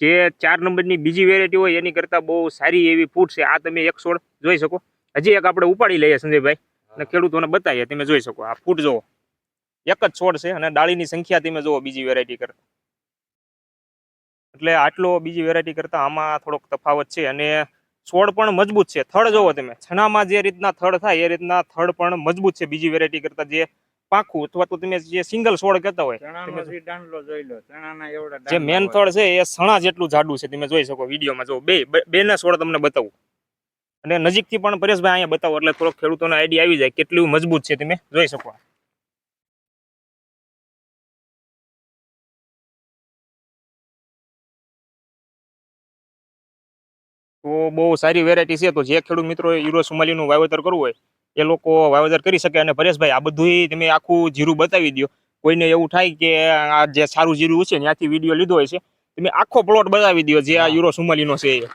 જે ચાર નંબરની બીજી વેરાયટી હોય એની કરતાં બહુ સારી એવી ફૂટ છે. આ તમે એક છોડ જોઈ શકો. હજી એક આપણે ઉપાડી લઈએ સંજયભાઈ અને ખેડૂતોને બતાવીએ તમે જોઈ શકો. આ ફૂટ જુઓ. એક જ છોડ છે અને ડાળીની સંખ્યા તમે જુઓ બીજી વેરાયટી કરતા એટલે આટલો બીજી વેરાયટી કરતા આમાં થોડોક તફાવત છે અને છોડ પણ મજબૂત છે. થડ જોવો તમે. છણામાં જે રીતના થડ થાય એ રીતના થડ પણ મજબૂત છે બીજી વેરાયટી કરતા જે પાખું અથવા તો તમે જે સિંગલ છોડ કહેતા હોય જે મેન. થડ છે એ સણા જેટલું જાડું છે તમે જોઈ શકો વિડીયોમાં. જો બે બે ના છોડ તમને બતાવું. અને નજીકથી પણ પરેશભાઈ અહીંયા બતાવો એટલે થોડોક ખેડૂતોને આઈડિયા આવી જાય કેટલું મજબૂત છે તમે જોઈ શકો. તો બહુ સારી વેરાયટી છે તો જે ખેડૂત મિત્રો યુરો સુમાલીનું વાવેતર કરવું હોય એ લોકો વાવેતર કરી શકે અને પરેશભાઈ આ બધું તમે આખું જીરું બતાવી દો કોઈને એવું થાય કે આ જે સારું જીરું છે ત્યાંથી વીડિયો લીધો હોય છે તમે આખો પ્લોટ બતાવી દો જે આ યુરો સુમાલીનો છે એ.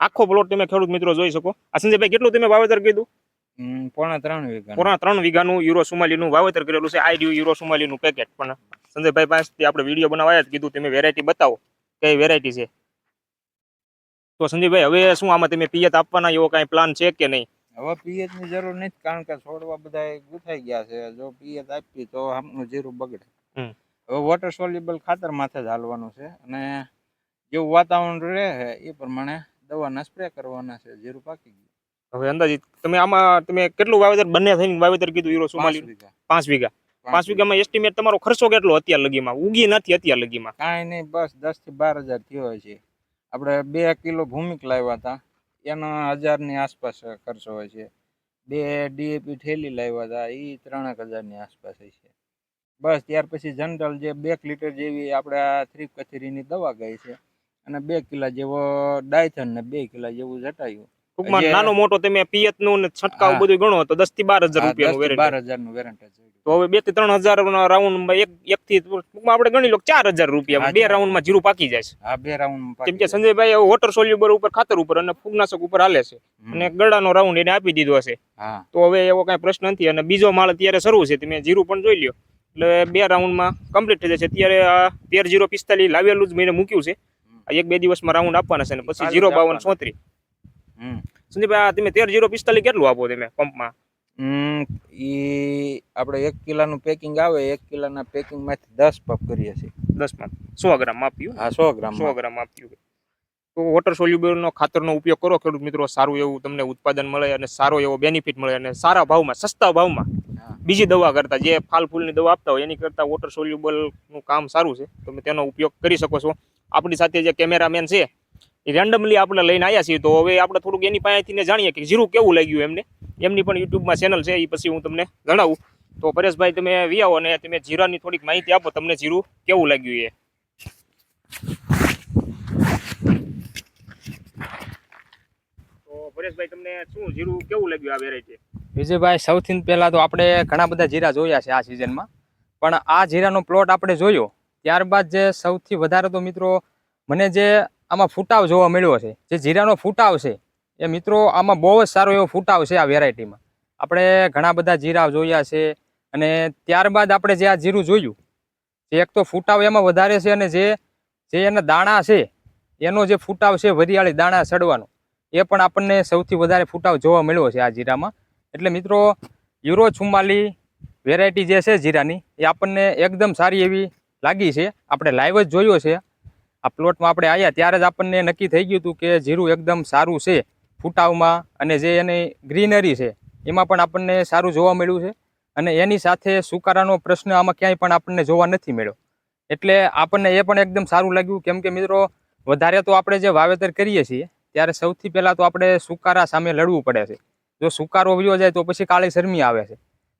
આખો પ્લોટ તમે ખેડૂત મિત્રો જોઈ શકો. આ સંજયભાઈ કેટલું તમે વાવેતર કીધું? પોણા ત્રણ વીઘા પૂરા ત્રણ વીઘાનું યુરો સુમાલીનું વાવેતર કરેલું છે. આ રહ્યું યુરો સુમાલીનું પેકેટ પણ સંજયભાઈ પાસેથી આપણે વીડિયો બનાવાયા જ કીધું. તમે વેરાયટી બતાવો. કઈ વેરાયટી છે? તો સંજયભાઈ હવે શું આમાં તમે પિયત આપવાના એવો કાંઈ પ્લાન છે કે નહીં? હવે પિયતની જરૂર નથી કારણ કે છોડવા બધા ગુથાઈ ગયા છે. જો પિયત આપી તો આમનું જીરું બગડે. હવે વોટર સોલ્યુબલ ખાતર માથે જ હાલવાનું છે. અને જેવું વાતાવરણ રહે એ પ્રમાણે દવાના સ્પ્રે કરવાના છે. જીરું પાકી ગયું. હવે અંદાજિત તમે આમાં તમે કેટલું વાવેતર બંને થઈને વાવેતર કીધું યુરો પાંચ સુમાલી વીઘા. પાંચ વીઘા. પાંચ વીઘામાં એસ્ટિમેટ તમારો ખર્ચો કેટલો અત્યાર લગીમાં? ઉગી નથી અત્યાર લગીમાં. કાંઈ નહીં બસ દસથી બાર હજાર થયો હોય છે. આપણે બે કિલો ભૂમિક લાવ્યા હતા. એનો હજારની આસપાસ ખર્ચો હોય છે. બે ડીએપી ઠેલી લાવ્યા હતા. એ ત્રણેક હજારની આસપાસ છે. બસ, ત્યાર પછી જનરલ જે બે લીટર જેવી આપણે આ થ્રી કથેરીની દવા ગઈ છે. અને બે કિલા જેવો ડાયથન ને બે કિલા જેવું જટાયું. ટૂંકમાં નાનો મોટો તમે પિયતનું ને છંટકાવ બધું ગણો તો દસથી બાર હજાર રૂપિયા રૂપિયાનું 10 થી વેરાયટી બાર હજારનું વેરંટ તો હવે બેથી ત્રણ હજાર રાઉન્ડ એક એક થી ટૂંકમાં આપણે ગણી લો ચાર હજાર રૂપિયા બે રાઉન્ડમાં જીરું પાકી જાય છે. બે રાઉન્ડ કેમ કે સંજયભાઈ વોટર સોલ્યુબર ઉપર ખાતર ઉપર અને ફૂગનાશક ઉપર હાલે છે. અને ગળાનો રાઉન્ડ એને આપી દીધો હશે તો હવે એવો કઈ પ્રશ્ન નથી. અને બીજો માળ અત્યારે શરૂ છે. તમે જીરું પણ જોઈ લ્યો. એટલે બે રાઉન્ડમાં કમ્પ્લીટ થઈ જશે અત્યારે આ તેર જીરો પિસ્તાલીસ લાવેલું જ મેં મૂક્યું છે. એક બે દિવસમાં રાઉન્ડ આપવાના છે ને પછી જીરો બાવન આપવાના. આ તમે તેર જીરો પિસ્તાલીસ કેટલું આપો તમે પંપમાં? હમ ઈ આપણે એક કિલાનું પેકિંગ આવે એક કિલાના પેકિંગમાંથી દસ પપ કરીએ છીએ. દસમાં. સો ગ્રામ આપ્યું હા સો ગ્રામ સો ગ્રામ આપ્યું. તો વોટર સોલ્યુબલનો ખાતરનો ઉપયોગ કરો ખેડૂત મિત્રો. સારું એવું તમને ઉત્પાદન મળે અને સારો એવો બેનિફિટ મળે અને સારા ભાવમાં સસ્તા ભાવમાં બીજી દવા કરતા જે ફાલ ફૂલની દવા આપતા હોય એની કરતાં વોટર સોલ્યુબલનું કામ સારું છે. તમે તેનો ઉપયોગ કરી શકો છો. આપણી સાથે જે કેમેરામેન છે રેન્ડમલી આપણે લઈને આવ્યા છીએ, તો હવે આપણે થોડુંક એની પાસેથી જાણીએ કે જીરું કેવું લાગ્યું એમને. એમની પણ યુટ્યુબમાં ચેનલ છે એ પછી હું તમને જણાવું. તો પરેશભાઈ, તમે વી અને તમે જીરાની થોડીક માહિતી આપો, તમને જીરું કેવું લાગ્યું એ. પરેશભાઈ, તમને શું જીરું કેવું લાગ્યું આ વેરાયટી વિજયભાઈ, સૌથી પહેલા તો આપણે ઘણા બધા જીરા જોયા છે આ સિઝનમાં પણ આ જીરાનો પ્લોટ આપણે જોયો. ત્યારબાદ જે સૌથી વધારે તો મિત્રો, મને જે આમાં ફૂટાવ જોવા મળ્યો છે. જે જીરાનો ફૂટાવ છે, એ મિત્રો આમાં બહુ જ સારો એવો ફૂટાવ છે આ વેરાયટીમાં આપણે ઘણા બધા જીરા જોયા છે અને ત્યારબાદ આપણે જે આ જીરું જોયું, જે એક તો ફૂટાવ એમાં વધારે છે અને જે જે એના દાણા છે, એનો જે ફૂટાવ છે વરિયાળી દાણા સડવાનો, એ પણ આપણને સૌથી વધારે ફૂટાવ જોવા મળ્યો છે આ જીરામાં. એટલે મિત્રો, યુરો છુમ્માલી વેરાયટી જે છે જીરાની, એ આપણને એકદમ સારી એવી લાગી છે. આપણે લાઈવ જ જોયો છે. આ પ્લોટમાં આપણે આવ્યા ત્યારે જ આપણને નક્કી થઈ ગયું હતું કે જીરું એકદમ સારું છે ફૂટાવમાં અને જે એની ગ્રીનરી છે, એમાં પણ આપણને સારું જોવા મળ્યું છે. અને એની સાથે સુકારાનો પ્રશ્ન આમાં ક્યાંય પણ આપણને જોવા નથી મળ્યો. એટલે આપણને એ પણ એકદમ સારું લાગ્યું. કેમ કે મિત્રો, વધારે તો આપણે જે વાવેતર કરીએ છીએ, ત્યારે સૌથી પહેલાં તો આપણે સુકારા સામે લડવું પડે છે. જો સુકારો વયો જાય તો પછી કાળી શરમી આવે છે.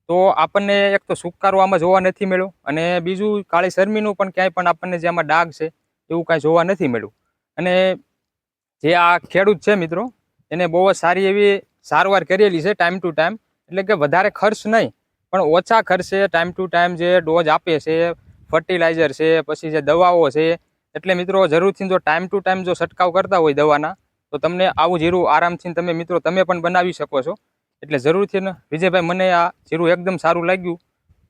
તો આપણને એક તો સુકારો આમાં જોવા નથી મળ્યો અને બીજું કાળી શરમીનું પણ ક્યાંય પણ આપણને જે આમાં ડાઘ છે એવું કાંઈ જોવા નથી મળ્યું. અને જે આ ખેડૂત છે મિત્રો એને બહુ જ સારી એવી સારવાર કરેલી છે ટાઈમ ટુ ટાઈમ એટલે કે વધારે ખર્ચ નહીં પણ ઓછા ખર્ચે ટાઈમ ટુ ટાઈમ જે ડોઝ આપે છે ફર્ટિલાઇઝર છે પછી જે દવાઓ છે એટલે મિત્રો જરૂરથી જો ટાઈમ ટુ ટાઈમ જો છંટકાવ કરતા હોય દવાના તો તમને આવું જીરું આરામથી તમે મિત્રો તમે પણ બનાવી શકો છો. એટલે જરૂરથી ને વિજયભાઈ મને આ જીરું એકદમ સારું લાગ્યું.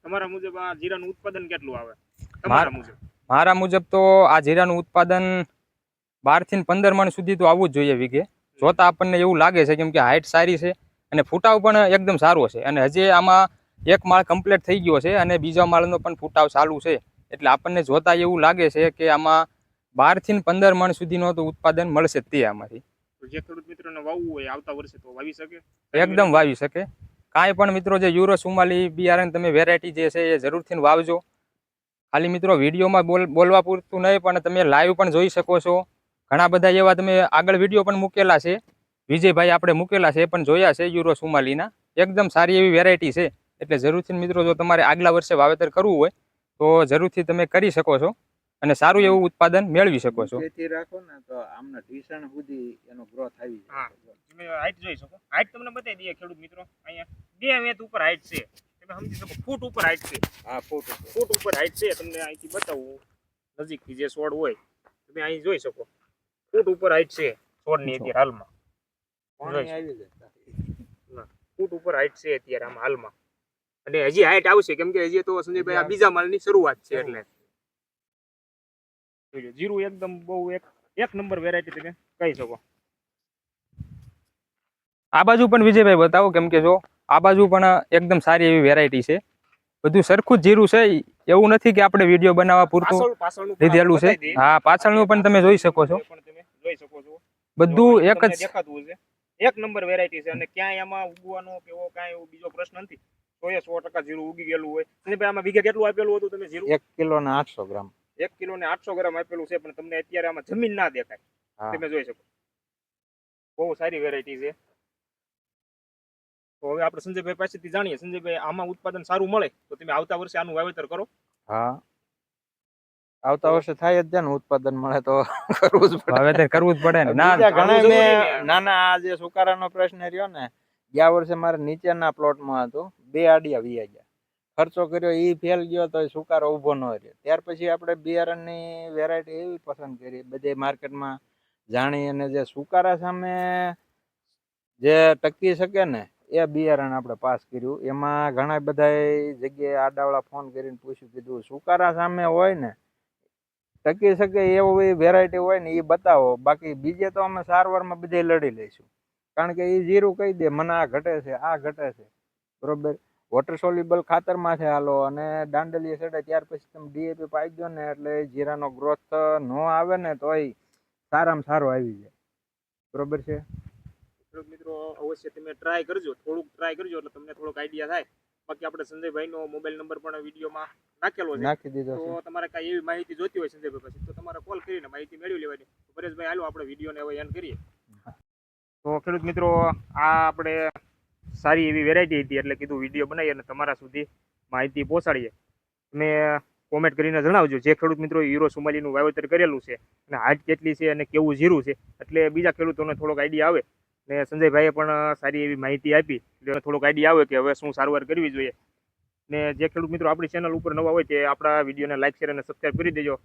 તમારા મુજબ આ જીરાનું ઉત્પાદન કેટલું આવે? તમારા મુજબ. મારા મુજબ તો આ જીરાનું ઉત્પાદન બારથી પંદર મણ સુધી તો આવવું જ જોઈએ વીઘે. જોતા આપણને એવું લાગે છે કેમ કે હાઇટ સારી છે અને ફૂટાવ પણ એકદમ સારો છે અને હજી આમાં એક માળ કમ્પ્લીટ થઈ ગયો છે અને બીજા માળનો પણ ફૂટાવ ચાલુ છે. એટલે આપણને જોતા એવું લાગે છે કે આમાં બારથી પંદર મણ સુધીનો તો ઉત્પાદન મળશે જ તે આમાંથી. જે ખેડૂત મિત્રોને વાવવું હોય આવતા વર્ષે તો વાવી શકે? એકદમ વાવી શકે. કાંઈ પણ મિત્રો જે યુરો સુમાલી બિયારણ તમે વેરાયટી જે છે એ જરૂરથી વાવજો. ખાલી મિત્રો વિડીયોમાં બોલ બોલવા પૂરતું નહીં પણ તમે લાઈવ પણ જોઈ શકો છો. ઘણા બધા એવા તમે આગળ વીડિયો પણ મૂકેલા છે. વિજયભાઈ આપણે મૂકેલા છે એ પણ જોયા છે યુરો સુમાલીના. એકદમ સારી એવી વેરાયટી છે. એટલે જરૂરથી મિત્રો જો તમારે આગલા વર્ષે વાવેતર કરવું હોય તો જરૂરથી તમે કરી શકો છો અને સારું એવું ઉત્પાદન મેળવી શકો છો. રાખો ને તો આમને ઢીસણ સુધી એનો ગ્રોથ આવી હા. જાય તમે હાઈટ જોઈ શકો. હાઈટ તમને બતાવી દઈએ ખેડૂત મિત્રો અહીંયા. બે વેત ઉપર હાઈટ છે. તમે સમજી શકો ફૂટ ઉપર હાઈટ છે. હા ફૂટ ફૂટ ઉપર હાઈટ છે તમને અહીંથી બતાવું. નજીકથી જે છોડ હોય તમે અહીં જોઈ શકો. ફૂટ ઉપર હાઈટ છે છોડની અત્યારે હાલમાં. ફૂટ ઉપર હાઈટ છે અત્યારે આમ હાલમાં. અને હજી હાઈટ આવશે કેમ કે હજી તો સંજયભાઈ આ બીજા માલની શરૂઆત છે એટલે. જીરું એકદમ બહુ એક એક નંબર વેરાયટી તમે કહી શકો. આ બાજુ પણ વિજયભાઈ બતાવો કેમ કે જો આ બાજુ પણ એકદમ સારી એવી વેરાયટી છે. બધું સરખું જ જીરું છે. એવું નથી કે આપણે વીડિયો બનાવવા પૂરતું પણ લીધેલું છે. હા પાછળનું પણ તમે જોઈ શકો છો. બધું એક જ દેખાતું એક નંબર વેરાયટી છે અને ક્યાંય આમાં ઉગવાનો કે એવો કાંઈ એવો બીજો પ્રશ્ન નથી. સોએ એ સો ટકા જીરું ઉગી ગયેલું હોય. અને ભાઈ આમાં વીઘે કેટલું આપેલું હતું તમે જીરું? એક કિલો ને આઠસો ગ્રામ. એક કિલો ને આઠસો ગ્રામ આપેલું છે પણ તમને અત્યારે આમાં જમીન ના દેખાય. તમે જોઈ શકો. બહુ સારી વેરાયટી છે. તો હવે આપણે સંજયભાઈ પાસેથી જાણીએ. સંજયભાઈ આમાં ઉત્પાદન સારું મળે તો તમે આવતા વર્ષે આનું વાવેતર કરો. હા. આવતા વર્ષે થાય જ ને ઉત્પાદન મળે તો કરવું જ પડે. વાવેતર કરવું જ પડે ને. ના ઘણા મેં નાના આ જે સુકારાનો પ્રશ્ન રહ્યો ને ગયા વર્ષે મારે નીચેના પ્લોટમાં હતું. બે આડિયા વીયા ગયા. ખર્ચો કર્યો એ ફેલ ગયો તો સુકારો ઊભો ન રહ્યો. ત્યાર પછી આપણે બિયારણની વેરાયટી એવી પસંદ કરી. બધે માર્કેટમાં જાણી અને જે સુકારા સામે જે ટકી શકે ને એ બિયારણ આપણે પાસ કર્યું. એમાં ઘણા બધા જગ્યાએ આડાવાળા ફોન કરીને પૂછ્યું, કીધું, સુકારા સામે હોય ને, ટકી શકે એવી વેરાયટી હોય ને, એ બતાવો. બાકી બીજે તો અમે સારવારમાં બધે લડી લઈશું. કારણ કે એ જીરું કહી દે, મને આ ઘટે છે, આ ઘટે છે. બરોબર? વોટર સોલ્યુબલ ખાતરમાં છે હાલો. અને દાંડલીએ ચડે ત્યાર પછી તમે ડીએપી પાઈ દો ને, એટલે જીરાનો ગ્રોથ ન આવે ને, તોય સારામાં સારો આવી જાય. બરોબર છે? ખેડૂત મિત્રો અવશ્ય તમે ટ્રાય કરજો થોડુંક ટ્રાય કરજો એટલે તમને થોડોક આઈડિયા થાય. બાકી આપણે સંજયભાઈનો મોબાઈલ નંબર પણ વિડીયોમાં નાખેલો છે. નાખી દીધો તો તમારે કાંઈ એવી માહિતી જોતી હોય સંજયભાઈ પછી તો તમારે કોલ કરીને માહિતી મેળવી લેવાની. પરેશભાઈ હાલો આપણે વિડીયોને હવે એન્ડ કરીએ. તો ખેડૂત મિત્રો આ આપણે સારી એવી વેરાયટી હતી એટલે કીધું વીડિયો બનાવી અને તમારા સુધી માહિતી પહોંચાડીએ. તમે કોમેન્ટ કરીને જણાવજો જે ખેડૂત મિત્રો હીરો સુમાલીનું વાવેતર કરેલું છે અને હાઈટ કેટલી છે અને કેવું જીરું છે એટલે બીજા ખેડૂતોને થોડોક આઈડિયા આવે. ને સંજયભાઈએ પણ સારી એવી માહિતી આપી. એટલે થોડોક આઈડિયા આવે કે હવે શું સારવાર કરવી જોઈએ. ને જે ખેડૂત મિત્રો આપણી ચેનલ ઉપર નવા હોય તે આપણા વિડીયોને લાઇક શેર અને સબસ્ક્રાઈબ કરી દેજો.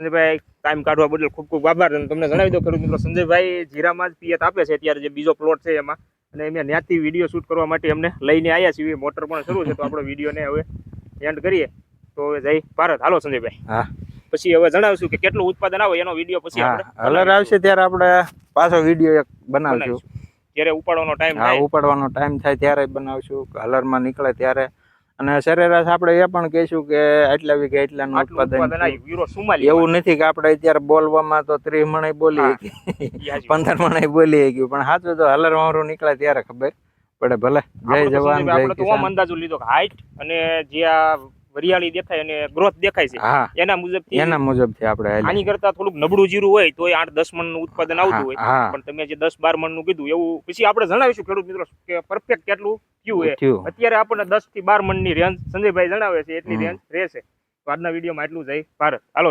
સંજયભાઈ ટાઈમ કાઢવા બદલ ખૂબ ખૂબ આભાર અને તમને જણાવી દો ખેડૂત મિત્રો સંજયભાઈ જીરામાં જ પિયત આપે છે અત્યારે જે બીજો પ્લોટ છે એમાં. અને એમને ત્યાંથી વીડિયો શૂટ કરવા માટે અમને લઈને આવ્યા છીએ. મોટર પણ શરૂ છે તો આપણે વિડીયોને હવે એન્ડ કરીએ. તો હવે જય ભારત. હાલો સંજયભાઈ. હા. પછી હવે જણાવશું કે કેટલું ઉત્પાદન આવે એનો વીડિયો પછી આપણે આવશે ત્યારે આપણે પાછો વીડિયો એક બનાવીશું. જ્યારે ઉપાડવાનો ટાઈમ હા ઉપાડવાનો ટાઈમ થાય ત્યારે બનાવશું. કલરમાં નીકળે ત્યારે. અને સરેરાશ આપણે એ પણ કહીશું કે આટલા વીઘે એટલાનું ઉત્પાદન એવું નથી કે આપણે અત્યારે બોલવામાં તો ત્રીસ મણે બોલી. પંદર મણે બોલી ગયું પણ સાચું તો હલર વાવરું નીકળે ત્યારે ખબર પડે ભલે. જય જવાન જય અંદાજો લીધો હાઈટ અને જે આ વરિયાળી દેખાય અને ગ્રોથ દેખાય છે. એના મુજબ એના મુજબથી આપણે આની કરતા થોડુંક નબળું જીરું હોય તો આઠ દસ મણનું ઉત્પાદન આવતું હોય. પણ તમે જે દસ બાર મણનું કીધું એવું પછી આપણે જણાવીશું ખેડૂત મિત્રો કે પરફેક્ટ કેટલું થયું હોય અત્યારે આપણને દસથી બાર મણની રેન્જ સંજયભાઈ જણાવે છે એટલી. રેન્જ રહેશે. તો આજના વિડીયોમાં એટલું જય ભારત. હાલો.